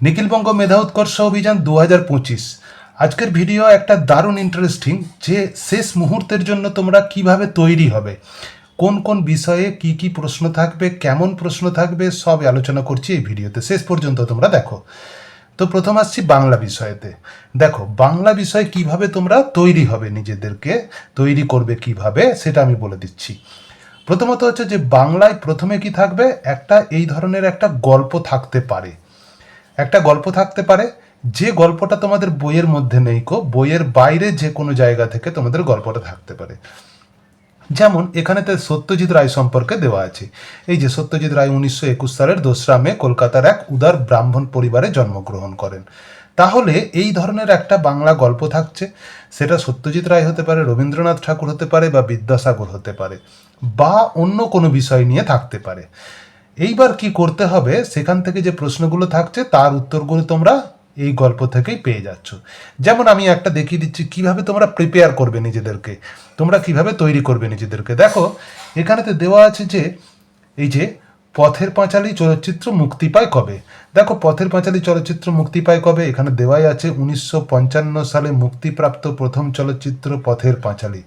নিখিলবঙ্গ মেধা উৎকর্ষ অভিযান দু হাজার পঁচিশ। আজকের ভিডিও একটা দারুণ ইন্টারেস্টিং যে শেষ মুহূর্তের জন্য তোমরা কীভাবে তৈরি হবে, কোন কোন বিষয়ে কি কি প্রশ্ন থাকবে, কেমন প্রশ্ন থাকবে সব আলোচনা করছি এই ভিডিওতে। শেষ পর্যন্ত তোমরা দেখো। তো প্রথম আসছি বাংলা বিষয়েতে। দেখো, বাংলা বিষয়ে কীভাবে তোমরা তৈরি হবে নিজেদেরকে, তৈরি করবে কীভাবে, সেটা আমি বলে দিচ্ছি। প্রথমত হচ্ছে যে বাংলায় প্রথমে কি থাকবে? একটা এই ধরনের একটা গল্প থাকতে পারে। একটা গল্প থাকতে পারে। যে গল্পটা তোমাদের বইয়ের মধ্যে নেই কো বইয়ের বাইরে যে কোনো জায়গা থেকে তোমাদের গল্পটা থাকতে পারে। যেমন এখানে এখানেতে সত্যজিৎ রায় সম্পর্কে দেওয়া আছে। এই যে সত্যজিৎ রায় উনিশশো একুশ সালের দোসরা মে কলকাতার এক উদার ব্রাহ্মণ পরিবারে জন্মগ্রহণ করেন। তাহলে এই ধরনের একটা বাংলা গল্প থাকছে। সেটা সত্যজিৎ রায় হতে পারে, রবীন্দ্রনাথ ঠাকুর হতে পারে বা বিদ্যাসাগর হতে পারে বা অন্য কোনো বিষয় নিয়ে থাকতে পারে। এইবার কি করতে হবে, সেখান থেকে যে প্রশ্নগুলো থাকছে, তার উত্তরগুলো তোমরা এই গল্প থেকেই পেয়ে যাচ্ছ। যেমন আমি একটা দেখিয়ে দিচ্ছি, কীভাবে তোমরা প্রিপেয়ার করবে নিজেদেরকে? তোমরা কীভাবে তৈরি করবে নিজেদেরকে? দেখো, এখানেতে দেওয়া আছে যে, এই যে, পথের পাঁচালী চলচ্চিত্র মুক্তি পায় কবে? দেখো, পথের পাঁচালী চলচ্চিত্র মুক্তি পায় কবে? এখানে দেওয়াই আছে, উনিশশো পঞ্চান্ন সালে মুক্তিপ্রাপ্ত প্রথম চলচ্চিত্র, পথের পাঁচালী।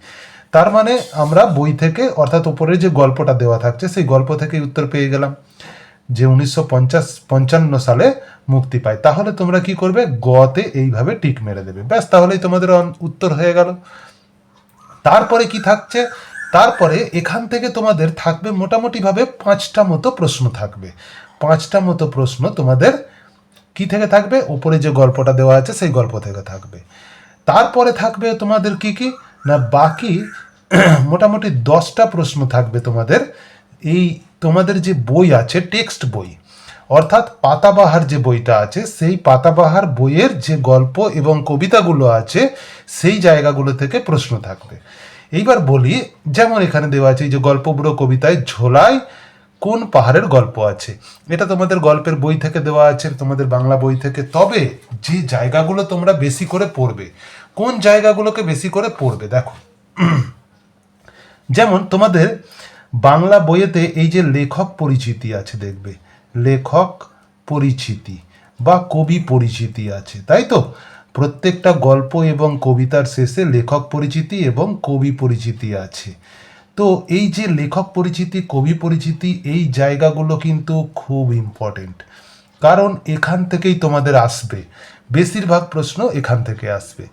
তার মানে আমরা বই থেকে, অর্থাৎ উপরে যে গল্পটা দেওয়া থাকছে, সেই গল্প থেকে উত্তর পেয়ে গেলাম যে উনিশশো পঞ্চাশ, পঞ্চান্ন সালে মুক্তি পায়। তাহলে তোমরা কি করবে? গতে এইভাবে টিক মেরে দেবে। ব্যাস, তাহলেই তোমাদের উত্তর হয়ে গেল। তারপরে কি থাকছে? তারপরে এখান থেকে তোমাদের থাকবে মোটামুটিভাবে পাঁচটা মতো প্রশ্ন থাকবে। পাঁচটা মতো প্রশ্ন তোমাদের কি থেকে থাকবে? উপরে যে গল্পটা দেওয়া আছে, সেই গল্প থেকে থাকবে। তারপরে থাকবে তোমাদের কি কি? না, বাকি মোটামুটি দশটা প্রশ্ন থাকবে তোমাদের। এই তোমাদের যে বই আছে, টেক্সট বই, অর্থাৎ পাতাবাহার যে বইটা আছে, সেই পাতাবাহার বইয়ের যে গল্প এবং কবিতাগুলো আছে, সেই জায়গাগুলো থেকে প্রশ্ন থাকবে। এইবার বলি, যেমন এখানে দেওয়া আছে, এই যে গল্প বুড়ো কবিতায় ঝোলায় কোন পাহাড়ের গল্প আছে? এটা তোমাদের গল্পের বই থেকে দেওয়া আছে, তোমাদের বাংলা বই থেকে। তবে যে জায়গাগুলো তোমরা বেশি করে পড়বে কোন জায়গাগুলোকে বেশি করে পড়বে, দেখো। যেমন তোমাদের বাংলা বইয়েতে এই যে লেখক পরিচিতি আছে, দেখবে। লেখক পরিচিতি বা কবি পরিচিতি আছে, তাই তো? প্রত্যেকটা গল্প এবং কবিতার শেষে লেখক পরিচিতি এবং কবি পরিচিতি আছে। তো এই যে লেখক পরিচিতি, কবি পরিচিতি, এই জায়গাগুলো কিন্তু খুব ইম্পর্টেন্ট কারণ এখান থেকেই তোমাদের আসবে। বেশিরভাগ প্রশ্ন এখান থেকে আসবে।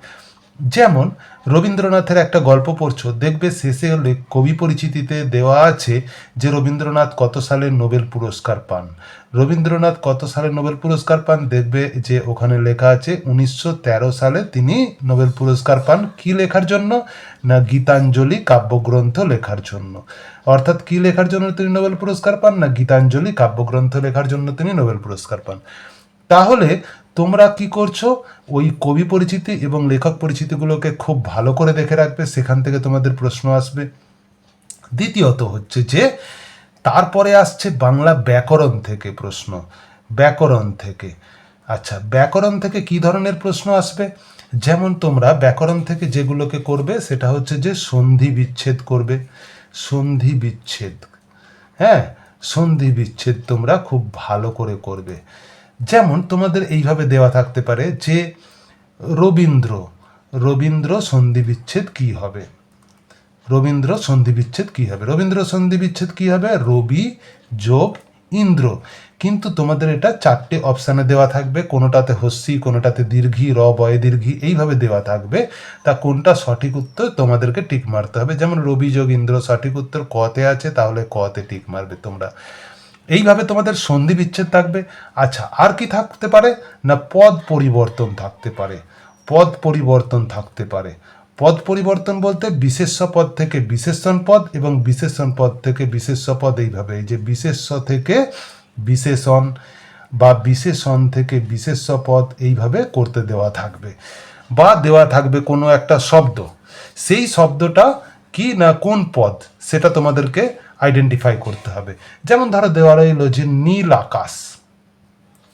যেমন, রবীন্দ্রনাথের একটা গল্প পড়ছো, দেখবে শেষে হলে কবি পরিচিতিতে দেওয়া আছে যে রবীন্দ্রনাথ কত সালে নোবেল পুরস্কার পান। রবীন্দ্রনাথ কত সালে নোবেল পুরস্কার পান দেখবে যে ওখানে লেখা আছে উনিশশো তেরো সালে তিনি নোবেল পুরস্কার পান কি লেখার জন্য না গীতাঞ্জলি কাব্যগ্রন্থ লেখার জন্য। অর্থাৎ কি লেখার জন্য তিনি নোবেল পুরস্কার পান না গীতাঞ্জলি কাব্যগ্রন্থ লেখার জন্য তিনি নোবেল পুরস্কার পান। তাহলে তোমরা কি করছ? ওই কবি পরিচিতি এবং লেখক পরিচিতিগুলোকে খুব ভালো করে দেখে রাখবে, সেখান থেকে তোমাদের প্রশ্ন আসবে। দ্বিতীয়ত হচ্ছে যে, তারপরে আসছে বাংলা ব্যাকরণ থেকে প্রশ্ন, ব্যাকরণ থেকে। আচ্ছা ব্যাকরণ থেকে কি ধরনের প্রশ্ন আসবে? যেমন তোমরা ব্যাকরণ থেকে যেগুলোকে করবে, সেটা হচ্ছে যে সন্ধি বিচ্ছেদ করবে। সন্ধি বিচ্ছেদ হ্যাঁ? সন্ধি বিচ্ছেদ তোমরা খুব ভালো করে করবে। যেমন তোমাদের এইভাবে দেওয়া থাকতে পারে যে, রবীন্দ্র রবীন্দ্র সন্ধি বিচ্ছেদ কি হবে? রবীন্দ্র সন্ধি বিচ্ছেদ কি হবে? রবীন্দ্র সন্ধি বিচ্ছেদ কি হবে? রবি, যোগ, ইন্দ্র। কিন্তু তোমাদের এটা চারটে অপশানে দেওয়া থাকবে, কোনোটাতে হস্যি, কোনোটাতে দীর্ঘি, র, বয়ে, দীর্ঘি, এইভাবে দেওয়া থাকবে। তা কোনটা সঠিক উত্তর তোমাদেরকে টিক মারতে হবে। যেমন রবি, যোগ, ইন্দ্র সঠিক উত্তর কতে আছে, তাহলে কতে টিক মারবে তোমরা। এইভাবে তোমাদের সন্ধি বিচ্ছেদ থাকবে। আচ্ছা আর কি থাকতে পারে? না, পদ পরিবর্তন থাকতে পারে। পদ পরিবর্তন থাকতে পারে। পদ পরিবর্তন বলতে বিশেষ্য পদ থেকে বিশেষণ পদ এবং বিশেষণ পদ থেকে বিশেষ্য পদ এইভাবে। এই যে বিশেষ্য থেকে বিশেষণ বা বিশেষণ থেকে বিশেষ্য পদ এইভাবে করতে দেওয়া থাকবে বা দেওয়া থাকবে কোনো একটা শব্দ। সেই শব্দটা কি না কোন পদ, সেটা তোমাদেরকে আইডেন্টিফাই করতে হবে। যেমন ধরো দেওয়া রইল যে নীল আকাশ।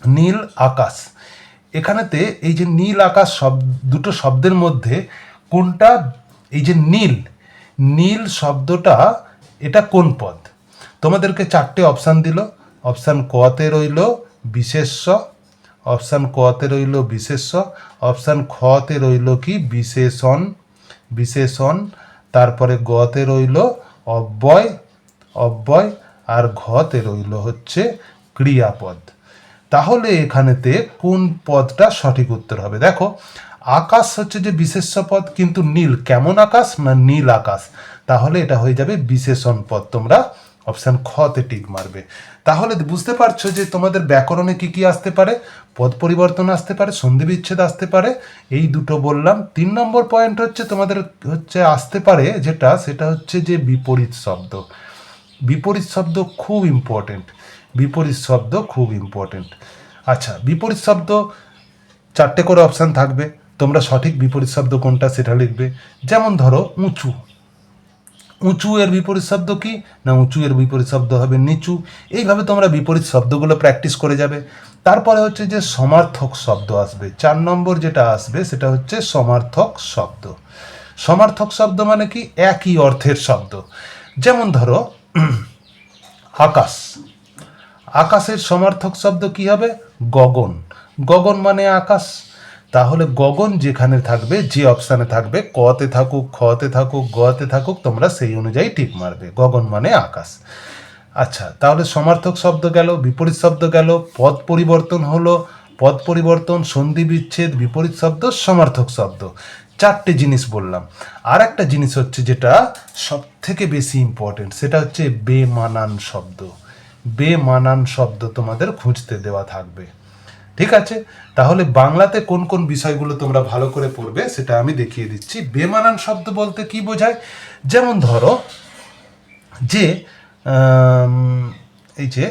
নীল আকাশ। এখানেতে এই যে নীল আকাশ শব্দ দুটো শব্দের মধ্যে কোনটা, এই যে নীল নীল শব্দটা এটা কোন পদ? তোমাদেরকে চারটে অপশান দিল। অপশান কতে রইল বিশেষ্য অপশান কতে রইল বিশেষ্য অপশান খতে রইল কি বিশেষণ বিশেষণ, তারপরে গতে রইল অব্যয় অব্যয় আর ঘতে রইল হচ্ছে ক্রিয়াপদ। তাহলে এখানেতে কোন পদটা সঠিক উত্তর হবে? দেখো, আকাশ হচ্ছে যে বিশেষ্য পদ, কিন্তু নীল কেমন আকাশ না নীল আকাশ? তাহলে এটা হয়ে যাবে বিশেষণ পদ। তোমরা অপশান খতে টিক মারবে। তাহলে বুঝতে পারছ যে তোমাদের ব্যাকরণে কি কি আসতে পারে? পদ পরিবর্তন আসতে পারে, সন্ধি বিচ্ছেদ আসতে পারে। এই দুটো বললাম। তিন নম্বর পয়েন্ট হচ্ছে তোমাদের হচ্ছে আসতে পারে যেটা, সেটা হচ্ছে যে বিপরীত শব্দ। বিপরীত শব্দ খুব ইম্পর্টেন্ট বিপরীত শব্দ খুব ইম্পর্টেন্ট আচ্ছা বিপরীত শব্দ চারটে করে অপশান থাকবে, তোমরা সঠিক বিপরীত শব্দ কোনটা সেটা লিখবে। যেমন ধরো, উঁচু। উঁচু এর বিপরীত শব্দ কি? না, উঁচু এর বিপরীত শব্দ হবে নিচু। এইভাবে তোমরা বিপরীত শব্দগুলো প্র্যাকটিস করে যাবে। তারপরে হচ্ছে যে সমার্থক শব্দ আসবে। চার নম্বর যেটা আসবে, সেটা হচ্ছে সমার্থক শব্দ। সমার্থক শব্দ মানে কি? একই অর্থের শব্দ। যেমন ধরো আকাশ। আকাশের সমার্থক শব্দ কি হবে? গগন। গগন মানে আকাশ। তাহলে গগন যেখানে থাকবে, যে অপশানে থাকবে, কতে থাকুক, খতে থাকুক, গতে থাকুক, তোমরা সেই অনুযায়ী ঠিক মারবে। গগন মানে আকাশ। আচ্ছা তাহলে সমার্থক শব্দ গেল, বিপরীত শব্দ গেল, পদ পরিবর্তন হলো, পদ পরিবর্তন, সন্ধি বিচ্ছেদ, বিপরীত শব্দ, সমার্থক শব্দ। চারটে জিনিস বললাম। আর একটা জিনিস হচ্ছে যেটা সব থেকে বেশি ইম্পর্টেন্ট সেটা হচ্ছে বেমানান শব্দ। বেমানান শব্দ তোমাদের খুঁজতে দেওয়া থাকবে। ঠিক আছে? তাহলে বাংলাতে কোন কোন বিষয়গুলো তোমরা ভালো করে পড়বে সেটা আমি দেখিয়ে দিচ্ছি। বেমানান শব্দ বলতে কি বোঝায়? যেমন ধরো যে এই যে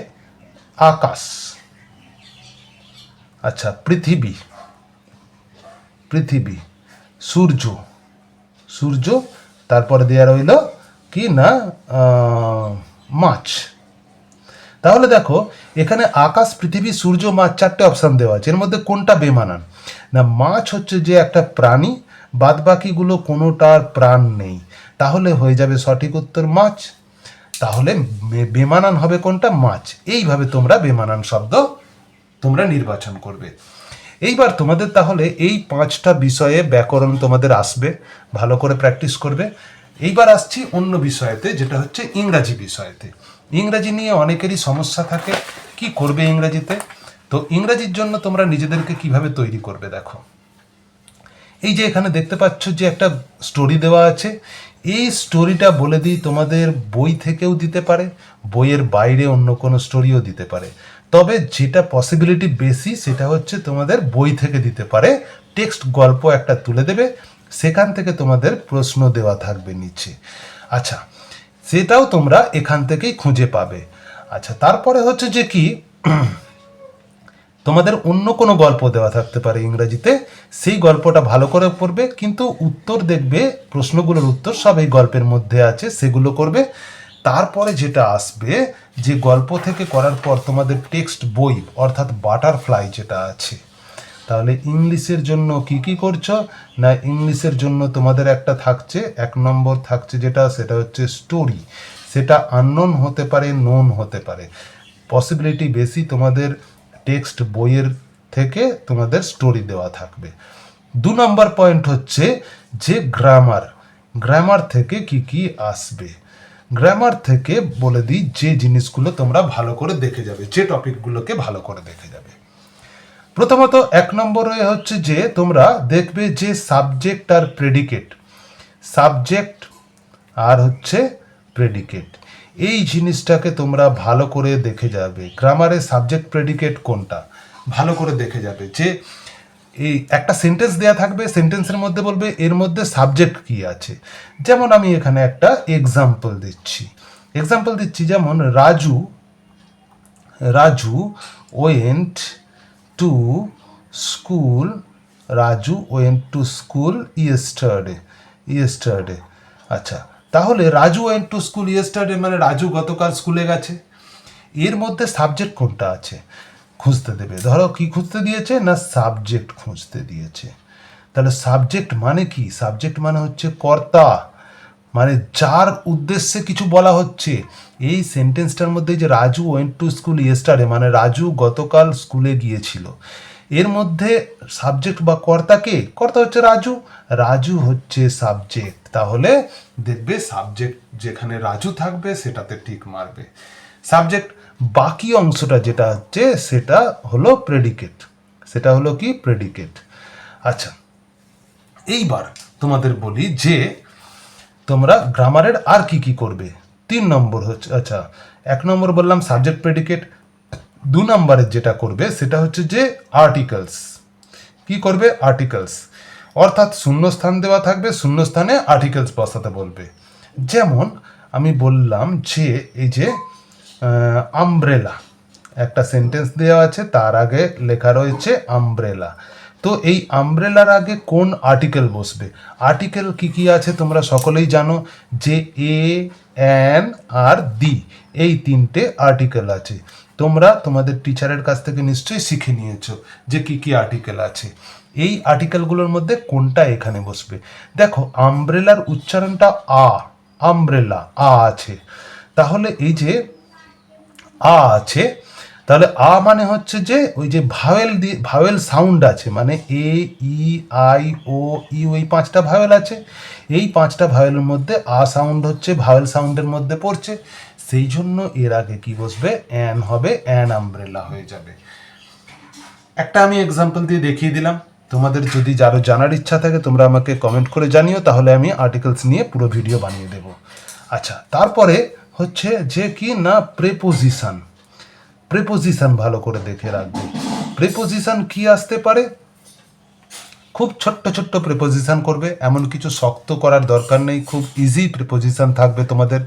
আকাশ আচ্ছা পৃথিবী পৃথিবী। সূর্য। সূর্য, তারপরে দেওয়া রইল কি না মাছ। তাহলে দেখো, এখানে আকাশ, পৃথিবী, সূর্য, মাছ চারটে অপশান দেওয়া আছে। এর মধ্যে কোনটা বেমানান? না, মাছ হচ্ছে যে একটা প্রাণী বাদ বাকিগুলো কোনোটার প্রাণ নেই। তাহলে হয়ে যাবে সঠিক উত্তর মাছ। তাহলে বেমানান হবে কোনটা? মাছ। এইভাবে তোমরা বেমানান শব্দ তোমরা নির্বাচন করবে। এইবার তোমাদের তাহলে এই পাঁচটা বিষয়ে ব্যাকরণ তোমাদের আসবে, ভালো করে প্র্যাকটিস করবে। এইবার আসছি অন্য বিষয়েতে, যেটা হচ্ছে ইংরাজি বিষয়েতে। ইংরাজি নিয়ে অনেকেরই সমস্যা থাকে, কি করবে ইংরাজিতে? তো ইংরাজির জন্য তোমরা নিজেদেরকে কীভাবে তৈরি করবে দেখো। এই যে এখানে দেখতে পাচ্ছ যে একটা স্টোরি দেওয়া আছে। এই স্টোরিটা বলে দিই তোমাদের বই থেকেও দিতে পারে, বইয়ের বাইরে অন্য কোনো স্টোরিও দিতে পারে। তবে যেটা পসিবিলিটি বেশি, সেটা হচ্ছে তোমাদের বই থেকে দিতে পারে। টেক্সট, গল্প একটা তুলে দেবে। সেখান থেকে তোমাদের প্রশ্ন দেওয়া থাকবে নিচে। আচ্ছা সেটাও তোমরা এখান থেকেই খুঁজে পাবে। আচ্ছা তারপরে হচ্ছে যে কি, তোমাদের অন্য কোনো গল্প দেওয়া থাকতে পারে ইংরেজিতে। সেই গল্পটা ভালো করে পড়বে, কিন্তু উত্তর দেখবে, প্রশ্নগুলোর উত্তর সব এই গল্পের মধ্যে আছে, সেগুলো করবে। তারপরে যেটা আসবে, যে গল্প থেকে করার পর তোমাদের টেক্সট বই, অর্থাৎ বাটারফ্লাই যেটা আছে, তাহলে ইংলিশের জন্য কি কি করছ? না, ইংলিশের জন্য তোমাদের একটা থাকছে, এক নম্বর থাকছে যেটা, সেটা হচ্ছে স্টোরি। সেটা আননোন হতে পারে, নোন হতে পারে। পসিবিলিটি বেশি তোমাদের টেক্সট বইয়ের থেকে তোমাদের স্টোরি দেওয়া থাকবে। দু নম্বর পয়েন্ট হচ্ছে যে গ্রামার। গ্রামার থেকে কি কি আসবে? গ্রামার থেকে বলে দিই যে জিনিসগুলো তোমরা ভালো করে দেখে যাবে, যে টপিকগুলোকে ভালো করে দেখে যাবে। প্রথমত এক নম্বরে হচ্ছে যে তোমরা দেখবে যে সাবজেক্ট আর প্রেডিকেট সাবজেক্ট আর হচ্ছে প্রেডিকেট এই জিনিসটাকে তোমরা ভালো করে দেখে যাবে। গ্রামারে সাবজেক্ট প্রেডিকেট কোনটা? ভালো করে দেখে যাবে যে এই একটা সেন্টেন্স দেয়া থাকবে সেন্টেন্সের মধ্যে বলবে, এর মধ্যে সাবজেক্ট কি আছে? যেমন আমি এখানে একটা এক্সাম্পল দিচ্ছি। এক্সাম্পল দিচ্ছি যেমন, Raju Raju went to school Raju went to school yesterday yesterday আচ্ছা তাহলে Raju went to school yesterday মানে রাজু গতকাল স্কুলে গেছে। এর মধ্যে সাবজেক্ট কোনটা আছে? খুঁজতে দেবে। ধরো কি খুঁজতে দিয়েছে না সাবজেক্ট খুঁজতে দিয়েছে? তাহলে সাবজেক্ট মানে কি? সাবজেক্ট মানে হচ্ছে কর্তা। মানে যার উদ্দেশ্যে কিছু বলা হচ্ছে। এই সেন্টেন্সটার মধ্যে যে Raju went to school yesterday মানে রাজু গতকাল স্কুলে গিয়েছিল। এর মধ্যে সাবজেক্ট বা কর্তাকে কর্তা হচ্ছে রাজু। রাজু হচ্ছে সাবজেক্ট তাহলে দেখবে সাবজেক্ট যেখানে রাজু থাকবে, সেটাতে টিক মারবে। সাবজেক্ট বাকি অংশটা যেটা হচ্ছে সেটা হলো প্রেডিকেট সেটা হলো কি? প্রেডিকেট আচ্ছা এইবার তোমাদের বলি যে তোমরা গ্রামারের আর কি কি করবে? তিন নম্বর হচ্ছে আচ্ছা এক নম্বর বললাম সাবজেক্ট প্রেডিকেট দু নম্বরের যেটা করবে, সেটা হচ্ছে যে আর্টিকেলস কি করবে? আর্টিকেলস অর্থাৎ শূন্যস্থান দেওয়া থাকবে, শূন্যস্থানে আর্টিকেলস বসাতে বলবে। যেমন আমি বললাম যে, এই যে আমব্রেলা একটা সেন্টেন্স দেওয়া আছে, তার আগে লেখা রয়েছে আমব্রেলা তো এই আমব্রেলার আগে কোন আর্টিকেল বসবে? আর্টিকেল কি কি আছে তোমরা সকলেই জানো? যে এ অ্যান আর দি এই তিনটে আর্টিকেল আছে। তোমরা তোমাদের টিচারের কাছ থেকে নিশ্চয়ই শিখে নিয়েছো যে কি কি আর্টিকেল আছে। এই আর্টিকেলগুলোর মধ্যে কোনটা এখানে বসবে? দেখো আমব্রেলার উচ্চারণটা আ আমব্রেলা আ আছে। তাহলে এই যে আ আছে, তাহলে আ মানে হচ্ছে যে ওই যে ভাওয়েল দিয়ে ভাওয়েল সাউন্ড আছে মানে এ, ই, আই, ও, ই ওই পাঁচটা ভাওয়েল আছে। এই পাঁচটা ভাওয়েলের মধ্যে আ সাউন্ড হচ্ছে, ভাওয়েল সাউন্ডের মধ্যে পড়ছে। সেই জন্য এর আগে কি বসবে? অ্যান হবে, অ্যান আমব্রেলা হয়ে যাবে। একটা আমি এক্সাম্পল দিয়ে দেখিয়ে দিলাম। তোমাদের যদি যারো জানার ইচ্ছা থাকে, তোমরা আমাকে কমেন্ট করে জানিও, তাহলে আমি আর্টিকেলস নিয়ে পুরো ভিডিও বানিয়ে দেব। আচ্ছা তারপরে হচ্ছে যে কি না প্রেপোজিশন প্রেপোজিশন ভালো করে দেখে রাখবে। প্রেপোজিশন কি আসতে পারে? খুব ছোট্ট ছোট্ট প্রিপোজিশন করবে, এমন কিছু শক্ত করার দরকার নেই, খুব ইজি প্রিপোজিশন থাকবে তোমাদের।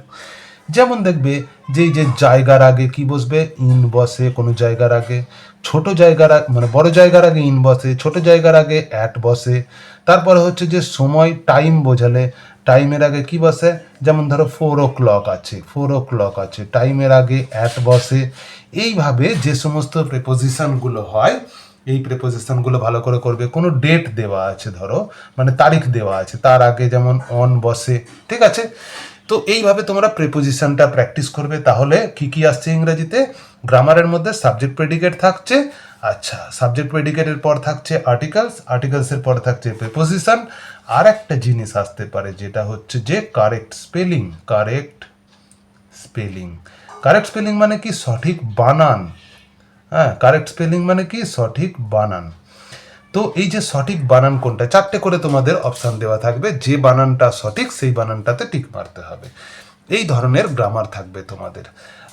যেমন দেখবে যে যে জায়গার আগে কি বসবে? ইন বসে, কোনো জায়গার আগে। ছোট জায়গার মানে বড় জায়গার আগে ইন বসে, ছোট জায়গার আগে অ্যাট বসে। তারপরে হচ্ছে যে সময় টাইম বোঝালে টাইমের আগে কি বসে? যেমন ধরো ফোর ও ক্লক আছে ফোর ও ক্লক আছে টাইমের আগে অ্যাট বসে। এইভাবে যে সমস্ত প্রেপোজিশনগুলো হয়, এই প্রেপোজিশনগুলো ভালো করে করবে। কোনো ডেট দেওয়া আছে ধরো মানে তারিখ দেওয়া আছে, তার আগে যেমন অন বসে, ঠিক আছে? তো এইভাবে তোমরা প্রেপোজিশনটা প্র্যাকটিস করবে, তাহলে কি কি আসছে ইংরেজিতে? গ্রামারের মধ্যে সাবজেক্ট প্রেডিকেট থাকছে আচ্ছা সাবজেক্ট প্রেডিকেটের পর থাকছে আর্টিকেলস আর্টিকেলসের পর থাকছে প্রেপোজিশন আর একটা জিনিস আসতে পারে, যেটা হচ্ছে যে correct spelling correct spelling correct spelling মানে কি? সঠিক বানান। হ্যাঁ কারেক্ট স্পেলিং মানে কি? সঠিক বানান। তো এই যে সঠিক বানান কোনটা, চারটে করে তোমাদের অপশান দেওয়া থাকবে, যে বানানটা সঠিক সেই বানানটাতে টিক মারতে হবে। এই ধরনের গ্রামার থাকবে তোমাদের।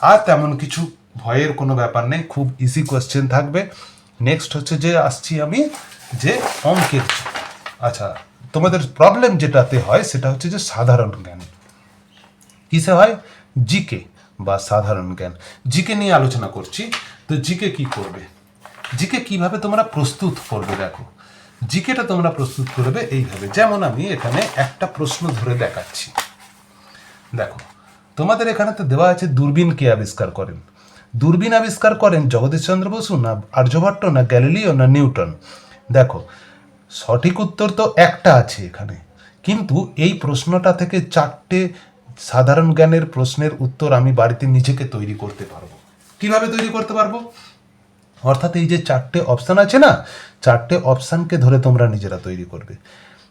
আর তেমন কিছু ভয়ের কোনো ব্যাপার নেই, খুব ইজি কোয়েশ্চেন থাকবে। নেক্সট হচ্ছে যে আসছি আমি যে অঙ্কের আচ্ছা তোমাদের প্রবলেম যেটাতে হয় সেটা হচ্ছে যে সাধারণ জ্ঞান। কিসে হয়? জিকে বা সাধারণ জ্ঞান। জিকে নিয়ে আলোচনা করছি। তো জিকে কি করবে? জিকে কীভাবে তোমরা প্রস্তুত করবে দেখো? জিকেটা তোমরা প্রস্তুত করবে এইভাবে। যেমন আমি এখানে একটা প্রশ্ন ধরে দেখাচ্ছি। দেখো, তোমাদের এখানে তো দেওয়া আছে দূরবীন কে আবিষ্কার করেন। দূরবীন আবিষ্কার করেন জগদীশচন্দ্র বসু না আর্যভট্ট, না গ্যালিলিও, না নিউটন? দেখো, সঠিক উত্তর তো একটা আছে এখানে। কিন্তু এই প্রশ্নটা থেকে চারটে সাধারণ জ্ঞানের প্রশ্নের উত্তর আমি বাড়িতে নিজেকে তৈরি করতে পারব। কীভাবে তৈরি করতে পারব? অর্থাৎ এই যে চারটে অপশান আছে না, চারটে অপশানকে ধরে তোমরা নিজেরা তৈরি করবে।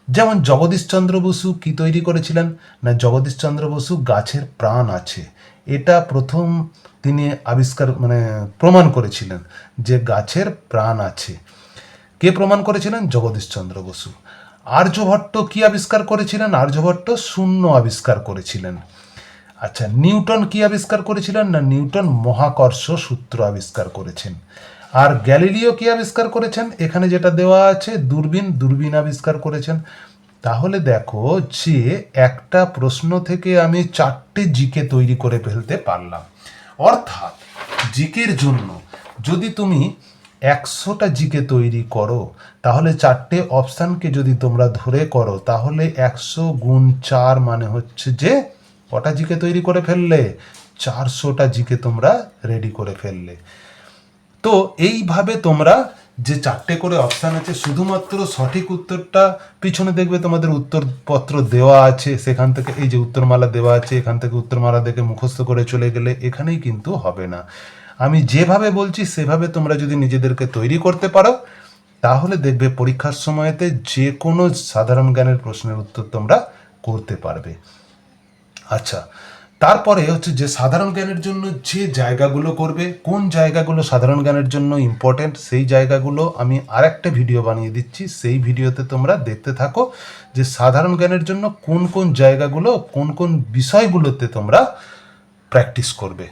যেমন জগদীশচন্দ্র বসু কি তৈরি করেছিলেন? না জগদীশচন্দ্র বসু গাছের প্রাণ আছে। এটা প্রথম তিনি আবিষ্কার মানে প্রমাণ করেছিলেন যে গাছের প্রাণ আছে। কে প্রমাণ করেছিলেন? জগদীশচন্দ্র বসু। আর্যভট্ট কি আবিষ্কার করেছিলেন? আর্যভট্ট শূন্য আবিষ্কার করেছিলেন। আচ্ছা নিউটন কি আবিষ্কার করেছিলেন? না, নিউটন মহাকর্ষ সূত্র আবিষ্কার করেছেন। আর গ্যালিলিও কি আবিষ্কার করেছেন? এখানে যেটা দেওয়া আছে, দূরবীন দূরবীন আবিষ্কার করেছেন। তাহলে দেখো যে একটা প্রশ্ন থেকে আমি চারটে জিকে তৈরি করে ফেলতে পারলাম। অর্থাৎ জিকের জন্য যদি তুমি একশোটা জিকে তৈরি করো, তাহলে চারটে অপশানকে যদি তোমরা ধরে করো, তাহলে একশো গুণ চার মানে হচ্ছে যে কটা জিকে তৈরি করে ফেললে? চারশোটা জিকে তোমরা রেডি করে ফেললে। তো এইভাবে তোমরা যে চারটে করে অপশান আছে, শুধুমাত্র সঠিক উত্তরটা পিছনে দেখবে তোমাদের উত্তরপত্র দেওয়া আছে। সেখান থেকে এই যে উত্তরমালা দেওয়া আছে, এখান থেকে উত্তরমালা দেখে মুখস্থ করে চলে গেলে এখানেই কিন্তু হবে না। আমি যেভাবে বলছি, সেভাবে তোমরা যদি নিজেদেরকে তৈরি করতে পারো, তাহলে দেখবে পরীক্ষার সময়তে যে কোনো সাধারণ জ্ঞানের প্রশ্নের উত্তর তোমরা করতে পারবে। আচ্ছা তারপরে হচ্ছে যে সাধারণ জ্ঞানের জন্য যে জায়গাগুলো করবে, কোন জায়গাগুলো সাধারণ জ্ঞানের জন্য ইম্পর্টেন্ট সেই জায়গাগুলো আমি আরেকটা ভিডিও বানিয়ে দিচ্ছি। সেই ভিডিওতে তোমরা দেখতে থাকো যে সাধারণ জ্ঞানের জন্য কোন কোন জায়গাগুলো, কোন কোন বিষয়গুলোতে তোমরা প্র্যাকটিস করবে।